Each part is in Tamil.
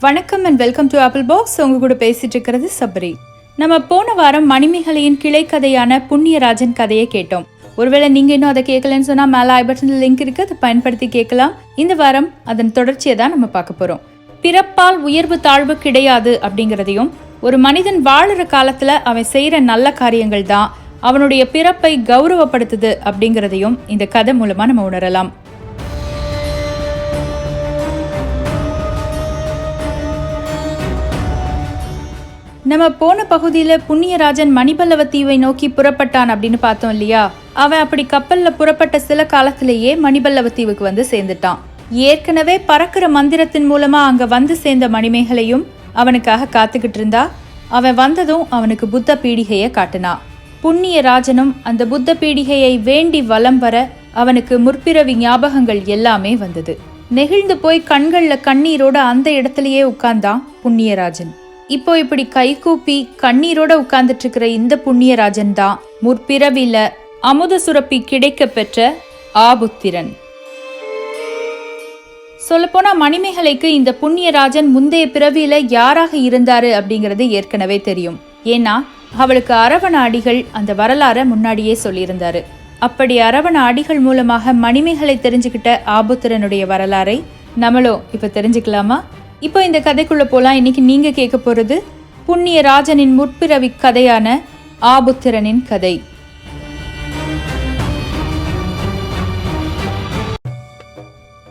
வணக்கம் and welcome to Apple Box உங்க கூட பேசிட்டு இருக்கிறது சபரி. நம்ம போன வாரம் மணிமேகலையின் கிளை கதையான புண்ணியராஜன் கதையை கேட்டோம். ஒருவேளை நீங்க இன்னும் அதை கேட்கலன்னு சொன்னா மேல ஐ பட்டன்ல லிங்க் இருக்கு அதை பயன்படுத்தி கேட்கலாம். இந்த வாரம் அதன் தொடர்ச்சியை தான் நம்ம பார்க்க போறோம். பிறப்பால் உயர்வு தாழ்வு கிடையாது அப்படிங்கிறதையும் ஒரு மனிதன் வாழுற காலத்துல அவன் செய்யற நல்ல காரியங்கள் தான் அவனுடைய பிறப்பை கௌரவப்படுத்துது அப்படிங்கிறதையும் இந்த கதை மூலமா நம்ம உணரலாம். நம்ம போன பகுதியில புண்ணியராஜன் மணிபல்லவ தீவை நோக்கி புறப்பட்டான் அப்படின்னு பார்த்தோம் இல்லையா? அவன் அப்படி கப்பல்ல புறப்பட்ட சில காலத்திலேயே மணிபல்லவ தீவுக்கு வந்து சேர்ந்துட்டான். ஏற்கனவே பறக்கிற மந்திரத்தின் மூலமா அங்க வந்து சேர்ந்த மணிமேகலையும் அவனுக்காக காத்துக்கிட்டு இருந்தா. அவன் வந்ததும் அவனுக்கு புத்த பீடிகையை காட்டினான் புண்ணியராஜனும் அந்த புத்த பீடிகையை வேண்டி வலம் வர அவனுக்கு முற்பிறவி ஞாபகங்கள் எல்லாமே வந்தது. நெகிழ்ந்து போய் கண்கள்ல கண்ணீரோட அந்த இடத்துலயே உட்கார்ந்தான் புண்ணியராஜன். இப்போ இப்படி கைகூப்பி கண்ணீரோட உட்கார்ந்துட்டு இருக்கிற இந்த புண்ணியராஜன் தான் முற்பிறவில அமுத சுரப்பி கிடைக்க பெற்ற ஆபுத்திரன். சொல்லப்போனா மணிமேகலைக்கு இந்த புண்ணியராஜன் முந்தைய பிறவியில யாராக இருந்தாரு அப்படிங்கிறது ஏற்கனவே தெரியும். ஏன்னா அவளுக்கு அரவண அடிகள் அந்த வரலாற முன்னாடியே சொல்லியிருந்தாரு. அப்படி அரவண அடிகள் மூலமாக மணிமேகலை தெரிஞ்சுக்கிட்ட ஆபுத்திரனுடைய வரலாறை நம்மளும் இப்ப தெரிஞ்சுக்கலாமா? இப்போ இந்த கதைக்குள்ள போலாம். இன்னைக்கு நீங்க கேட்க போறது புண்ணிய ராஜனின் முற்பிறவி கதையான ஆபுத்திரனின் கதை.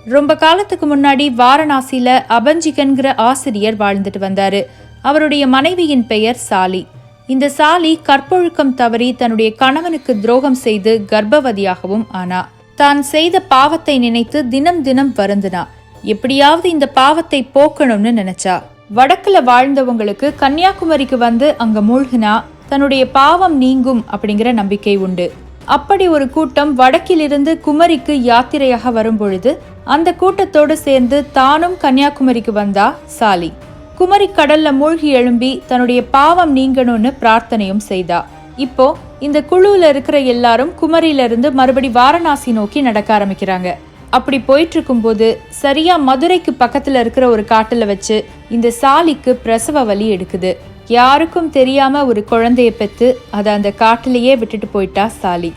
ரொம்ப காலத்துக்கு முன்னாடி வாரணாசியில அபஞ்சிகன்கிற ஆசிரியர் வாழ்ந்துட்டு வந்தாரு. அவருடைய மனைவியின் பெயர் சாலி. இந்த சாலி கற்பொழுக்கம் தவறி தன்னுடைய கணவனுக்கு துரோகம் செய்து கர்ப்பவதியாகவும் ஆனா. தான் செய்த பாவத்தை நினைத்து தினம் தினம் வருந்தினா. எப்படியாவது இந்த பாவத்தை போக்கணும்னு நினைச்சா. வடக்குல வாழ்ந்தவங்களுக்கு கன்னியாகுமரிக்கு வந்து அங்க மூழ்கினா தன்னுடைய பாவம் நீங்கும் அப்படிங்கிற நம்பிக்கை உண்டு. அப்படி ஒரு கூட்டம் வடக்கிலிருந்து குமரிக்கு யாத்திரையாக வரும்பொழுது அந்த கூட்டத்தோடு சேர்ந்து தானும் கன்னியாகுமரிக்கு வந்தா சாலி. குமரி கடல்ல மூழ்கி எழும்பி தன்னுடைய பாவம் நீங்கணும்னு பிரார்த்தனையும் செய்தா. இப்போ இந்த குழுவில் இருக்கிற எல்லாரும் குமரியில இருந்து மறுபடி வாரணாசி நோக்கி நடக்க ஆரம்பிக்கிறாங்க. அப்படி போயிட்டு இருக்கும்போது சரியா மதுரைக்கு பக்கத்துல இருக்கிற ஒரு காட்டுல வச்சு இந்த சாலிக்கு பிரசவ வலி எடுக்குது. யாருக்கும் தெரியாம ஒரு குழந்தைய பெத்து அதை அந்த காட்டிலேயே விட்டுட்டு போயிட்டா சாலி.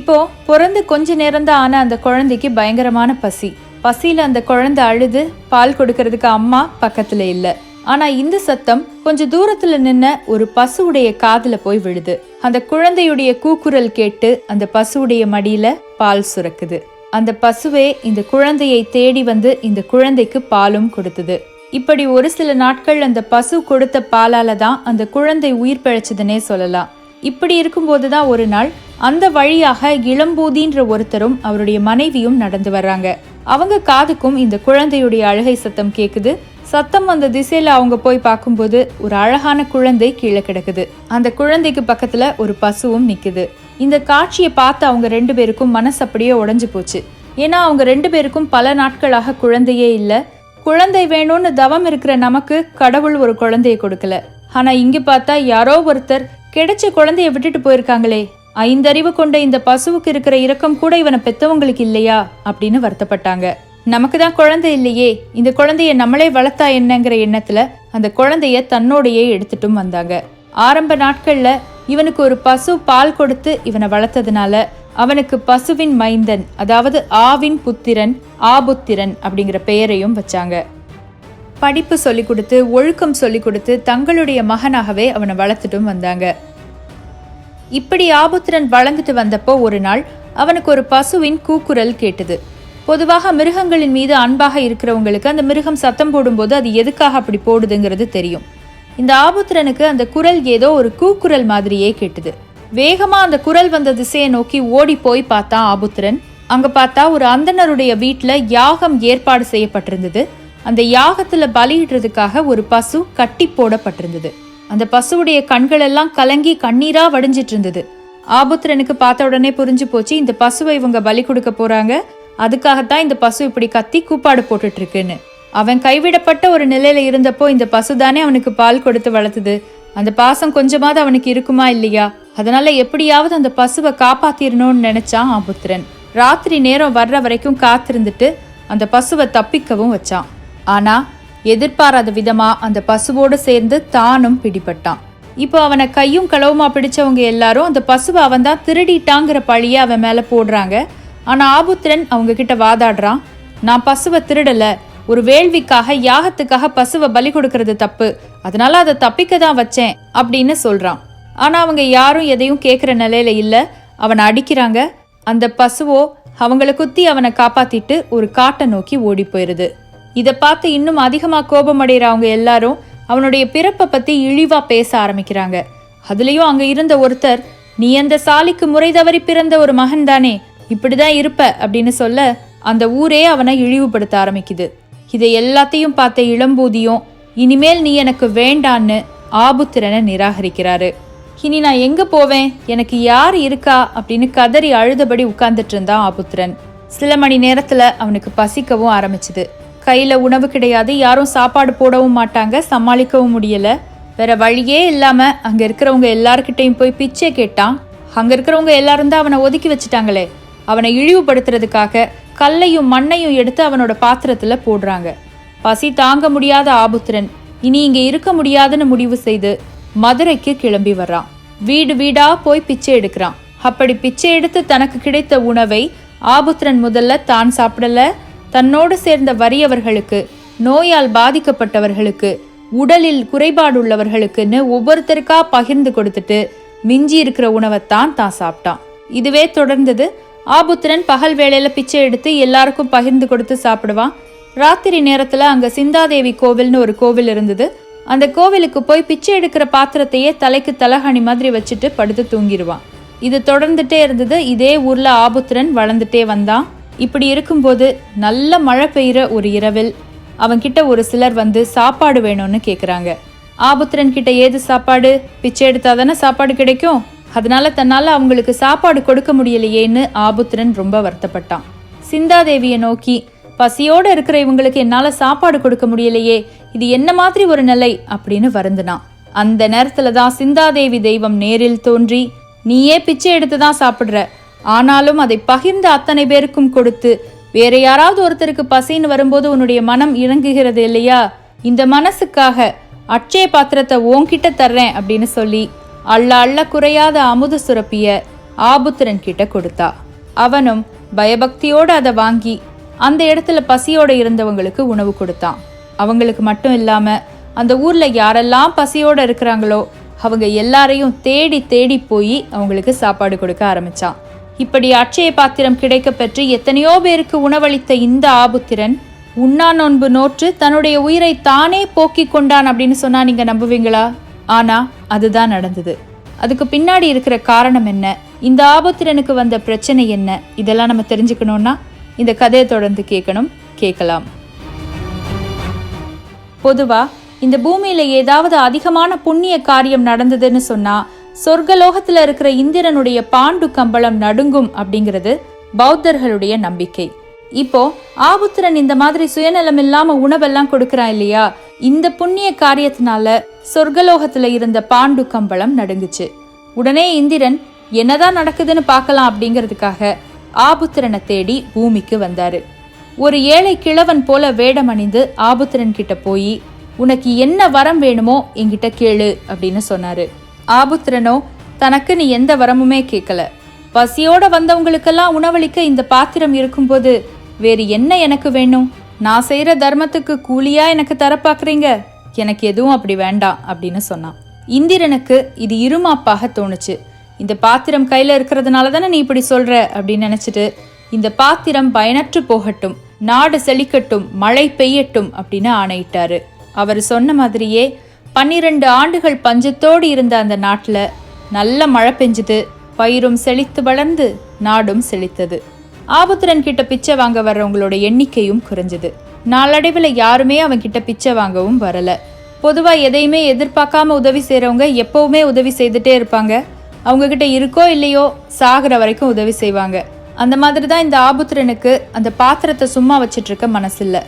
இப்போ பிறந்து கொஞ்ச நேரம்தான் ஆன அந்த குழந்தைக்கு பயங்கரமான பசி. பசியில அந்த குழந்தை அழுது பால் கொடுக்கறதுக்கு அம்மா பக்கத்துல இல்லை. ஆனா இந்த சத்தம் கொஞ்ச தூரத்துல நின்ன ஒரு பசுவுடைய காதுல போய் விழுது. அந்த குழந்தையுடைய கூக்குரல் கேட்டு அந்த பசுவுடைய மடியில பால் சுரக்குது. அந்த பசுவே இந்த குழந்தையை தேடி வந்து இந்த குழந்தைக்கு பாலும் கொடுத்தது. இப்படி ஒரு சில நாட்கள் அந்த பசு கொடுத்த பாலால தான் அந்த குழந்தை உயிர் பிழைச்சதுன்னே சொல்லலாம். இப்படி இருக்கும்போது தான் ஒரு நாள் அந்த வழியாக இளம்பூதின்ற ஒருத்தரும் அவருடைய மனைவியும் நடந்து வர்றாங்க. அவங்க காதுக்கும் இந்த குழந்தையுடைய அழுகை சத்தம் கேக்குது. சத்தம் அந்த திசையில் அவங்க போய் பார்க்கும்போது ஒரு அழகான குழந்தை கீழே கிடக்குது. அந்த குழந்தைக்கு பக்கத்தில் ஒரு பசுவும் நிற்குது இந்த காட்சியை பார்த்து அவங்க ரெண்டு பேருக்கும் மனசு அப்படியே உடஞ்சி போச்சு. ஏன்னா அவங்க ரெண்டு பேருக்கும் பல நாட்களாக குழந்தையே இல்லை. குழந்தை வேணும்னு தவம் இருக்கிற நமக்கு கடவுள் ஒரு குழந்தைய கொடுக்கல. ஆனா இங்க பார்த்தா யாரோ ஒருத்தர் கிடைச்ச குழந்தைய விட்டுட்டு போயிருக்காங்களே. ஐந்தறிவு கொண்ட இந்த பசுவுக்கு இருக்கிற இரக்கம் கூட இவனை பெத்தவங்களுக்கு இல்லையா? அப்படின்னு வருத்தப்பட்டாங்க. நமக்கு தான் குழந்தை இல்லையே. இந்த குழந்தைய நம்மளே வளர்த்தா என்னங்கிற எண்ணத்துல அந்த குழந்தைய தன்னோடையே எடுத்துட்டும் வந்தாங்க. ஆரம்ப நாட்கள்ல இவனுக்கு ஒரு பசு பால் கொடுத்து இவனை வளர்த்ததுனால அவனுக்கு பசுவின் மைந்தன் அதாவது ஆவின் புத்திரன் ஆபுத்திரன் அப்படிங்கிற பெயரையும் வச்சாங்க. படிப்பு சொல்லி கொடுத்து ஒழுக்கம் சொல்லி கொடுத்து தங்களுடைய மகனாகவே அவனை வளர்த்துட்டும் வந்தாங்க. இப்படி ஆபுத்திரன் வளர்ந்துட்டு வந்தப்போ ஒரு நாள் அவனுக்கு ஒரு பசுவின் கூக்குரல் கேட்டது. பொதுவாக மிருகங்களின் மீது அன்பாக இருக்கிறவங்களுக்கு அந்த மிருகம் சத்தம் போடும்போது அது எதுக்காக அப்படி போடுதுங்கிறது தெரியும். இந்த ஆபுத்திரனுக்கு அந்த குரல் ஏதோ ஒரு கூக்குரல் மாதிரியே கேட்டது. வேகமாக அந்த குரல் வந்த திசையை நோக்கி ஓடி போய் பார்த்தான் ஆபுத்திரன். அங்கே பார்த்தா ஒரு அந்தணருடைய வீட்டில் யாகம் ஏற்பாடு செய்யப்பட்டிருந்தது. அந்த யாகத்தில் பலியிடுறதுக்காக ஒரு பசு கட்டி போடப்பட்டிருந்தது. அந்த பசுவுடைய கண்கள் எல்லாம் கலங்கி கண்ணீரா வடிஞ்சிட்டு இருந்தது. ஆபுத்திரனுக்கு பார்த்த உடனே புரிஞ்சு போச்சு இந்த பசுவை இவங்க பலி கொடுக்க போறாங்க. அதுக்காகத்தான் இந்த பசு இப்படி கத்தி கூப்பாடு போட்டுட்ருக்குன்னு. அவன் கைவிடப்பட்ட ஒரு நிலையில இருந்தப்போ இந்த பசு தானே அவனுக்கு பால் கொடுத்து வளர்த்துது. அந்த பாசம் கொஞ்சமாவது அவனுக்கு இருக்குமா இல்லையா? அதனால எப்படியாவது அந்த பசுவை காப்பாத்திரணும்னு நினைச்சான் ஆபுத்திரன் ராத்திரி நேரம் வர்ற வரைக்கும் காத்திருந்துட்டு அந்த பசுவை தப்பிக்கவும் வச்சான். ஆனா எதிர்பாராத விதமா அந்த பசுவோடு சேர்ந்து தானும் பிடிபட்டான். இப்போ அவனை கையும் களவுமா பிடிச்சவங்க எல்லாரும் அந்த பசுவை அவன் தான் திருடிட்டாங்கிற பழிய அவன் மேல போடுறாங்க. ஆனால் ஆபுத்திரன் அவங்க கிட்ட வாதாடுறான் நான் பசுவை திருடலை ஒரு வேள்விக்காக யாகத்துக்காக பசுவை பலி கொடுக்கறது தப்பு. அதனால அதை தப்பிக்க தான் வச்சேன் அப்படின்னு சொல்றான். ஆனா அவங்க யாரும் எதையும் கேட்குற நிலையில இல்ல. அவனை அடிக்கிறாங்க. அந்த பசுவோ அவங்கள குத்தி அவனை காப்பாத்திட்டு ஒரு காட்டை நோக்கி ஓடி போயிருது. இதை பார்த்து இன்னும் அதிகமாக கோபமடைகிற அவங்க எல்லாரும் அவனுடைய பிறப்பை பத்தி இழிவா பேச ஆரம்பிக்கிறாங்க. அதுலயும் அங்க இருந்த ஒருத்தர் நீ அந்த சாலிக்கு முறை தவறி பிறந்த ஒரு மகன் தானே இப்படிதான் இருப்ப அப்படின்னு சொல்ல அந்த ஊரே அவனை இழிவுபடுத்த ஆரம்பிக்குது. இதை எல்லாத்தையும் பார்த்த இளம்பூதியும் இனிமேல் நீ எனக்கு வேண்டான்னு ஆபுத்திரனை நிராகரிக்கிறாரு. இனி நான் எங்க போவேன்? எனக்கு யார் இருக்கா? அப்படின்னு கதறி அழுதபடி உட்கார்ந்துட்டு இருந்தான் ஆபுத்திரன். சில மணி நேரத்துல அவனுக்கு பசிக்கவும் ஆரம்பிச்சுது. கையில உணவு கிடையாது யாரும் சாப்பாடு போடவும் மாட்டாங்க சமாளிக்கவும் முடியல. வேற வழியே இல்லாம அங்க இருக்கிறவங்க எல்லார்கிட்டையும் போய் பிச்சை கேட்டான். அங்க இருக்கிறவங்க எல்லாரும் தான் அவனை ஒதுக்கி வச்சுட்டாங்களே. அவனை இழிவுபடுத்துறதுக்காக கல்லையும் மண்ணையும் எடுத்து அவனோட பாத்திரத்துல போடுறாங்க. பசி தாங்க முடியாத ஆபுத்திரன் இனி இங்க இருக்க முடியாதுன்னு முடிவு செய்து மதுரைக்கு கிளம்பி வர்றான். வீடு வீடா போய் பிச்சை எடுக்கிறான். அப்படி பிச்சை எடுத்து தனக்கு கிடைத்த உணவை ஆபுத்திரன் முதல்ல தான் சாப்பிடல. தன்னோடு சேர்ந்த வறியவர்களுக்கு நோயால் பாதிக்கப்பட்டவர்களுக்கு உடலில் குறைபாடுள்ளவர்களுக்குன்னு ஒவ்வொருத்தருக்கா பகிர்ந்து கொடுத்துட்டு மிஞ்சி இருக்கிற உணவைத்தான் தான் சாப்பிட்டான். இதுவே தொடர்ந்தது ஆபுத்திரன் பகல் வேளையில் பிச்சை எடுத்து எல்லாருக்கும் பகிர்ந்து கொடுத்து சாப்பிடுவான் ராத்திரி நேரத்தில் அங்கே சிந்தாதேவி கோவில்னு ஒரு கோவில் இருந்தது. அந்த கோவிலுக்கு போய் பிச்சை எடுக்கிற பாத்திரத்தையே தலைக்கு தலகாணி மாதிரி வச்சுட்டு படுத்து தூங்கிடுவான் இது தொடர்ந்துட்டே இருந்தது. இதே ஊரில் ஆபுத்திரன் வளர்ந்துட்டே வந்தான் இப்படி இருக்கும்போது நல்ல மழை பெய்கிற ஒரு இரவில் அவன்கிட்ட ஒரு சிலர் வந்து சாப்பாடு வேணும்னு கேட்குறாங்க ஆபுத்திரன் கிட்ட ஏது சாப்பாடு? பிச்சை எடுத்தாதானே சாப்பாடு கிடைக்கும்? அதனால தன்னால் அவங்களுக்கு சாப்பாடு கொடுக்க முடியலையேன்னு ஆபுத்திரன் ரொம்ப வருத்தப்பட்டான். சிந்தாதேவியை நோக்கி பசியோடு இருக்கிற இவங்களுக்கு என்னால் சாப்பாடு கொடுக்க முடியலையே இது என்ன மாதிரி ஒரு நிலை? அப்படின்னு வருந்தினான். அந்த நேரத்துல தான் சிந்தாதேவி தெய்வம் நேரில் தோன்றி நீயே பிச்சை எடுத்து தான் சாப்பிட்ற. ஆனாலும் அதை பகிர்ந்து அத்தனை பேருக்கும் கொடுத்து வேற யாராவது ஒருத்தருக்கு பசின்னு வரும்போது உன்னுடைய மனம் இறங்குகிறது இல்லையா? இந்த மனசுக்காக அட்சய பாத்திரத்தை உன்கிட்ட தர்றேன் அப்படின்னு சொல்லி அள்ள அள்ள குறையாத அமுது சுரப்பிய ஆபுத்திரன் கிட்ட கொடுத்தா. அவனும் பயபக்தியோடு அதை வாங்கி அந்த இடத்துல பசியோட இருந்தவங்களுக்கு உணவு கொடுத்தான் அவங்களுக்கு மட்டும் இல்லாம அந்த ஊர்ல யாரெல்லாம் பசியோட இருக்கிறாங்களோ அவங்க எல்லாரையும் தேடி தேடி போய் அவங்களுக்கு சாப்பாடு கொடுக்க ஆரம்பிச்சான் இப்படி அட்சய பாத்திரம் கிடைக்க பெற்று எத்தனையோ பேருக்கு உணவளித்த இந்த ஆபுத்திரன் உண்ணா நோன்பு நோற்று தன்னுடைய உயிரை தானே போக்கிக் கொண்டான் அப்படின்னு சொன்னா நீங்க நம்புவீங்களா? ஆனா அதுதான் நடந்தது. அதுக்கு பின்னாடி இருக்கிற காரணம் என்ன? இந்த ஆபத்திரனுக்கு வந்த பிரச்சனை என்ன? இதெல்லாம் நம்ம தெரிஞ்சுக்கணும்னா இந்த கதையை தொடர்ந்து கேட்கணும் கேட்கலாம். பொதுவா இந்த பூமியில ஏதாவது அதிகமான புண்ணிய காரியம் நடந்ததுன்னு சொன்னா சொர்க்கலோகத்துல இருக்கிற இந்திரனுடைய பாண்டு கம்பளம் நடுங்கும் அப்படிங்கிறது பௌத்தர்களுடைய நம்பிக்கை. இப்போ ஆபுத்திரன் இந்த மாதிரி சுயநலம் இல்லாம உணவெல்லாம் கொடுக்கறான் இல்லையா? இந்த புண்ணிய காரியத்தினால சொர்க்கலோகத்துல இருந்த பாண்டு கம்பளம் நடுங்குச்சு. உடனே இந்திரன் என்னதான் நடக்குதுன்னு பார்க்கலாம் அப்படிங்கிறதுக்காக ஆபுத்திரனை தேடி பூமிக்கு வந்தாரு. ஒரு ஏழை கிழவன் போல வேடம் அணிந்து ஆபுத்திரன் கிட்ட போய் உனக்கு என்ன வரம் வேணுமோ என்கிட்ட கேளு அப்படின்னு சொன்னாரு. ஆபுத்திரனோ தனக்கு நீ எந்த வரமுமே கேட்கல பசியோட வந்தவங்களுக்கெல்லாம் உணவளிக்க இந்த பாத்திரம் இருக்கும்போது வேறு என்ன எனக்கு வேணும்? நான் செய்கிற தர்மத்துக்கு கூலியாக எனக்கு தர பார்க்குறீங்க எனக்கு எதுவும் அப்படி வேண்டாம் அப்படின்னு சொன்னான். இந்திரனுக்கு இது இருமாப்பாக தோணுச்சு. இந்த பாத்திரம் கையில் இருக்கிறதுனால தானே நீ இப்படி சொல்கிற அப்படின்னு நினச்சிட்டு இந்த பாத்திரம் பயனற்று போகட்டும் நாடு செழிக்கட்டும் மழை பெய்யட்டும் அப்படின்னு ஆணையிட்டாரு. அவர் சொன்ன மாதிரியே பன்னிரண்டு ஆண்டுகள் பஞ்சத்தோடு இருந்த அந்த நாட்டில் நல்ல மழை பெஞ்சுது பயிரும் செழித்து வளர்ந்து நாடும் செழித்தது. ஆபுத்திரன் கிட்ட பிச்சை வாங்க வர்றவங்களோட எண்ணிக்கையும் குறைஞ்சது. நாளடைவில் யாருமே அவன் கிட்ட பிச்சை வாங்கவும் வரல. பொதுவா எதையுமே எதிர்பார்க்காம உதவி செய்கிறவங்க எப்பவுமே உதவி செய்துட்டே இருப்பாங்க. அவங்க கிட்ட இருக்கோ இல்லையோ சாகிற வரைக்கும் உதவி செய்வாங்க. அந்த மாதிரி தான் இந்த ஆபுத்திரனுக்கு அந்த பாத்திரத்தை சும்மா வச்சிட்டு இருக்க மனசில்ல.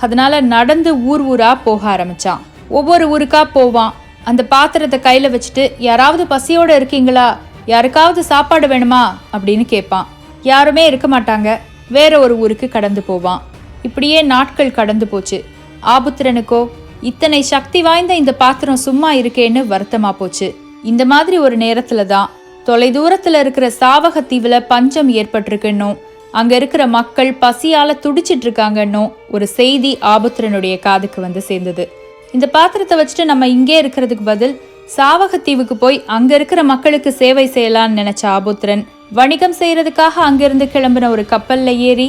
அதனால நடந்து ஊர் ஊரா போக ஆரம்பிச்சான். ஒவ்வொரு ஊருக்கா போவான். அந்த பாத்திரத்தை கையில வச்சுட்டு யாராவது பசியோட இருக்கீங்களா? யாருக்காவது சாப்பாடு வேணுமா? அப்படின்னு கேட்பான் யாருமே இருக்க மாட்டாங்க. வேற ஒரு ஊருக்கு கடந்து போவான். இப்படியே நாட்கள் கடந்து போச்சு. ஆபுத்திரனுக்கோ இத்தனை சக்தி வாய்ந்த இந்த பாத்திரம் சும்மா இருக்கேன்னு வருத்தமா போச்சு. இந்த மாதிரி ஒரு நேரத்துல தான் தொலைதூரத்துல இருக்கிற சாவகத்தீவுல பஞ்சம் ஏற்பட்டிருக்குன்னும் அங்க இருக்கிற மக்கள் பசியால துடிச்சிட்டு இருக்காங்கன்னும் ஒரு செய்தி ஆபுத்திரனுடைய காதுக்கு வந்து சேர்ந்தது. இந்த பாத்திரத்தை வச்சுட்டு நம்ம இங்கே இருக்கிறதுக்கு பதில் சாவகத்தீவுக்கு போய் அங்க இருக்கிற மக்களுக்கு சேவை செய்யலாம்னு நினைச்ச ஆபுத்திரன் வணிகம் செய்கிறதுக்காக அங்கிருந்து கிளம்பின ஒரு கப்பலில் ஏறி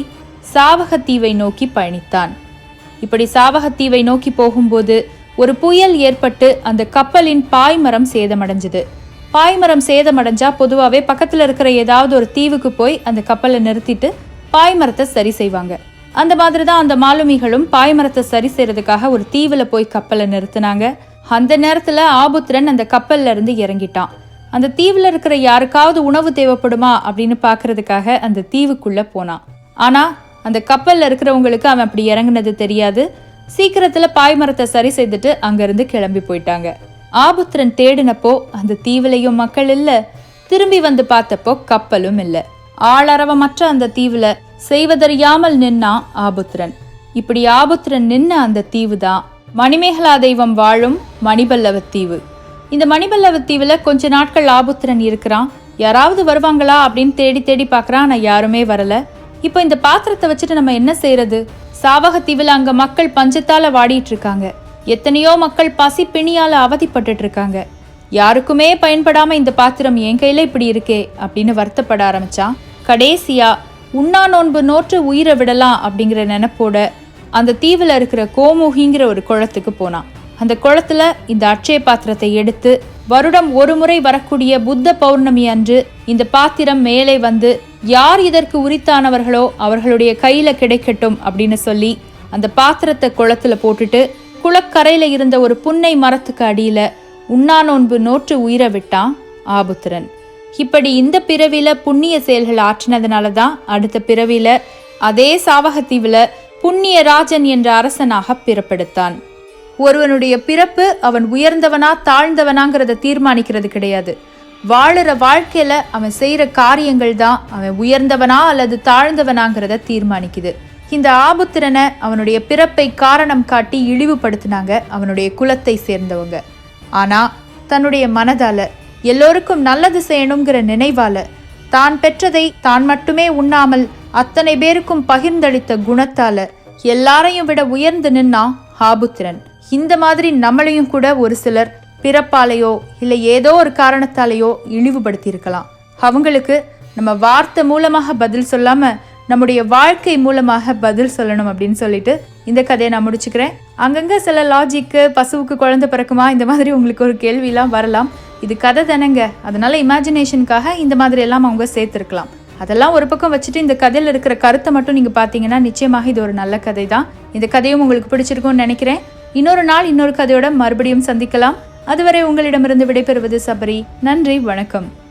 சாவகத்தீவை நோக்கி பயணித்தான். இப்படி சாவகத்தீவை நோக்கி போகும்போது ஒரு புயல் ஏற்பட்டு அந்த கப்பலின் பாய்மரம் சேதமடைஞ்சது. பாய்மரம் சேதமடைஞ்சா பொதுவாகவே பக்கத்தில் இருக்கிற ஏதாவது ஒரு தீவுக்கு போய் அந்த கப்பலை நிறுத்திட்டு பாய்மரத்தை சரி செய்வாங்க. அந்த மாதிரி தான் அந்த மாலுமிகளும் பாய்மரத்தை சரி செய்யறதுக்காக ஒரு தீவில் போய் கப்பலை நிறுத்தினாங்க. அந்த நேரத்தில் ஆபுத்திரன் அந்த கப்பல்ல இருந்து இறங்கிட்டான். அந்த தீவில் இருக்கிற யாருக்காவது உணவு தேவைப்படுமா அப்படின்னு பார்க்கறதுக்காக அந்த தீவுக்குள்ளே போனான் ஆனால் அந்த கப்பலில் இருக்கிறவங்களுக்கு அவன் அப்படி இறங்குனது தெரியாது. சீக்கிரத்தில் பாய்மரத்தை சரி செய்துட்டு அங்கேருந்து கிளம்பி போயிட்டாங்க. ஆபுத்திரன் தேடினப்போ அந்த தீவுலையும் மக்கள் இல்லை. திரும்பி வந்து பார்த்தப்போ கப்பலும் இல்லை. ஆளரவமற்ற அந்த தீவில் செய்வதறியாமல் நின்னான் ஆபுத்திரன். இப்படி ஆபுத்திரன் நின்ன அந்த தீவு தான் மணிமேகலா தெய்வம் வாழும் மணிபல்லவ தீவு. இந்த மணிபல்லவ தீவில் கொஞ்ச நாட்கள் ஆபுத்திரன் இருக்கிறான். யாராவது வருவாங்களா அப்படின்னு தேடி தேடி பார்க்கறான் ஆனால் யாருமே வரல. இப்போ இந்த பாத்திரத்தை வச்சுட்டு நம்ம என்ன செய்யறது சாவகத்தீவில் அங்கே மக்கள் பஞ்சத்தால் வாடிட்டு இருக்காங்க. எத்தனையோ மக்கள் பசி பிணியால் அவதிப்பட்டு இருக்காங்க. யாருக்குமே பயன்படாமல் இந்த பாத்திரம் என் கையில் இப்படி இருக்கே அப்படின்னு வருத்தப்பட ஆரம்பிச்சான். கடைசியாக உண்ணா நோன்பு நோற்று உயிரை விடலாம் அப்படிங்கிற நினப்போட அந்த தீவில் இருக்கிற கோமுகிங்கிற ஒரு குளத்துக்கு போனான். அந்த குளத்துல இந்த அட்சய பாத்திரத்தை எடுத்து வருடம் ஒரு முறை வரக்கூடிய புத்த பௌர்ணமி அன்று இந்த பாத்திரம் மேலே வந்து யார் இதற்கு உரித்தானவர்களோ அவர்களுடைய கையில கிடைக்கட்டும் அப்படின்னு சொல்லி அந்த பாத்திரத்தை குளத்துல போட்டுட்டு குளக்கரையில இருந்த ஒரு புன்னை மரத்துக்கு அடியில உண்ணாநோன்பு நோற்று உயிரை விட்டான் ஆபுத்திரன். இப்படி இந்த பிறவில புண்ணிய செயல்கள் ஆற்றினதுனால தான் அடுத்த பிறவில அதே சாவகத்தீவுல புண்ணிய ராஜன் என்ற அரசனாக பிறப்பெடுத்தான். ஒருவனுடைய பிறப்பு அவன் உயர்ந்தவனா தாழ்ந்தவனாங்கிறத தீர்மானிக்கிறது கிடையாது. வாழற வாழ்க்கையில அவன் செய்யற காரியங்கள் தான் அவன் உயர்ந்தவனா அல்லது தாழ்ந்தவனாங்கிறத தீர்மானிக்குது. இந்த ஆபுத்திரனை அவனுடைய பிறப்பை காரணம் காட்டி இழிவுபடுத்தினாங்க அவனுடைய குலத்தை சேர்ந்தவங்க. ஆனா தன்னுடைய மனதால எல்லோருக்கும் நல்லது செய்யணுங்கிற நினைவால தான் பெற்றதை தான் மட்டுமே உண்ணாமல் அத்தனை பேருக்கும் பகிர்ந்தளித்த குணத்தால எல்லாரையும் விட உயர்ந்து நின்னா ஆபுத்திரன். இந்த மாதிரி நம்மளையும் கூட ஒரு சிலர் பிறப்பாலேயோ இல்லை ஏதோ ஒரு காரணத்தாலேயோ இழிவுபடுத்தியிருக்கலாம். அவங்களுக்கு நம்ம வார்த்தை மூலமாக பதில் சொல்லாம நம்முடைய வாழ்க்கை மூலமாக பதில் சொல்லணும் அப்படின்னு சொல்லிட்டு இந்த கதையை நான் முடிச்சுக்கிறேன். அங்கங்கே சில லாஜிக்கு பசுவுக்கு குழந்தை பிறக்குமா? இந்த மாதிரி உங்களுக்கு ஒரு கேள்விலாம் வரலாம். இது கதை தானேங்க. அதனால இமேஜினேஷனுக்காக இந்த மாதிரி எல்லாம் அவங்க சேர்த்துருக்கலாம். அதெல்லாம் ஒரு பக்கம் வச்சுட்டு இந்த கதையில் இருக்கிற கருத்தை மட்டும் நீங்கள் பார்த்தீங்கன்னா நிச்சயமாக இது ஒரு நல்ல கதை தான் இந்த கதையும் உங்களுக்கு பிடிச்சிருக்கும்னு நினைக்கிறேன். இன்னொரு நாள் இன்னொரு கதையோட மறுபடியும் சந்திக்கலாம். அதுவரை உங்களிடமிருந்து விடைபெறுவது சபரி. நன்றி வணக்கம்.